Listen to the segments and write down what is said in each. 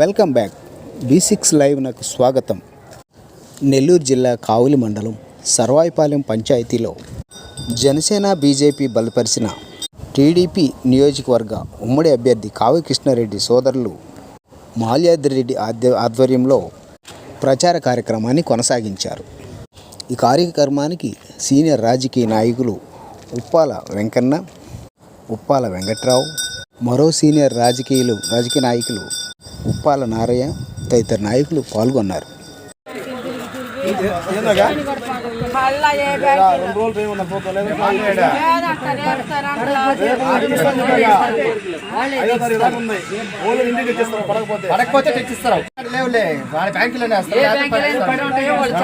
Welcome back. B six live నాకు స్వాగతం. నెల్లూరు జిల్లా కావులి మండలం సర్వాయిపాలెం పంచాయతీలో జనసేన బీజేపీ బలపరిచిన టీడీపీ నియోజకవర్గ ఉమ్మడి అభ్యర్థి కావి కృష్ణారెడ్డి సోదరులు మాల్యాద్రిరెడ్డి ఆధ్య ఆధ్వర్యంలో ప్రచార కార్యక్రమాన్ని కొనసాగించారు. ఈ కార్యక్రమానికి సీనియర్ రాజకీయ నాయకులు ఉప్పాల వెంకన్న ఉప్పాల వెంకట్రావు మరో సీనియర్ రాజకీయులు రాజకీయ నాయకులు ఉప్పాల నారయ్య తదితర నాయకులు పాల్గొన్నారు. పడకపోతే తెచ్చిస్తారు లేవులే వాళ్ళ బ్యాంకులోనే ఏ బ్యాంకులో ఎన్ని పడి ఉంటాయో వాళ్ళు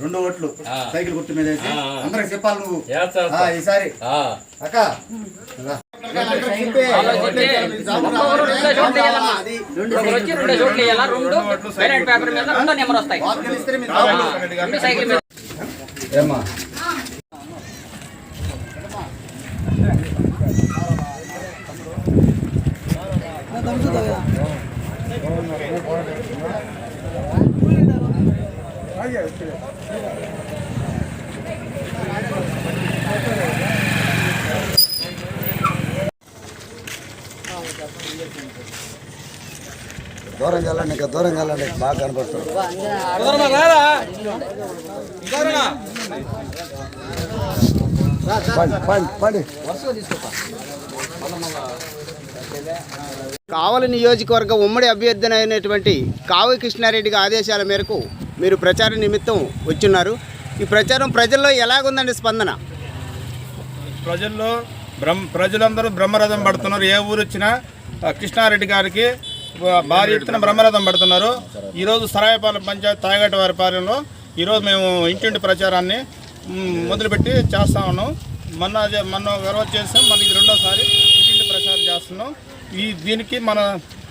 రెండు ఓట్లు సైకిల్ గుర్తు మీద వేసి అందరికి చెప్పాలి నువ్వు ఈసారి అక్క ఒకరు వచ్చి రెండు చోట్ల వేయాలా? రెండు బ్యాలెట్ పేపర్ మీద రెండో నెంబర్ వస్తాయి బాల్ గెలిస్తే మీరు రెండు సైకిల్ మీద ఏమ్మా దూరం వెళ్ళండి ఇంకా దూరం వెళ్ళండి బాగా కనపడుతుంది. పండి పండి పండి. కావలి నియోజకవర్గ ఉమ్మడి అభ్యర్థినైనటువంటి అయినటువంటి కావి ఆదేశాల మేరకు మీరు ప్రచార నిమిత్తం వచ్చున్నారు. ఈ ప్రచారం ప్రజల్లో ఎలాగుందండి స్పందన? ప్రజల్లో బ్రహ్మ ప్రజలందరూ బ్రహ్మరథం పడుతున్నారు. ఏ ఊరు వచ్చినా ఆ, కృష్ణారెడ్డి గారికి ఆ, భారీ ఎత్తున బ్రహ్మరథం పడుతున్నారు. ఈరోజు సరాయపాలెం పంచాయతీ తాగటి వారి పాలెంలో ఈరోజు మేము ఇంటింటి ప్రచారాన్ని మ్, మొదలుపెట్టి చేస్తా ఉన్నాం. మొన్న జ- మొన్న గర్వ చేసాం మళ్ళీ ఇది రెండోసారి. ప్రచారం చేస్తున్నాం. ఈ దీనికి మన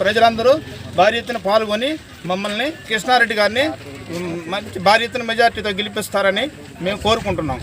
ప్రజలందరూ భారీ ఎత్తున పాల్గొని మమ్మల్ని కృష్ణారెడ్డి గారిని మంచి భారీ ఎత్తున మెజార్టీతో గెలిపిస్తారని మేము కోరుకుంటున్నాం.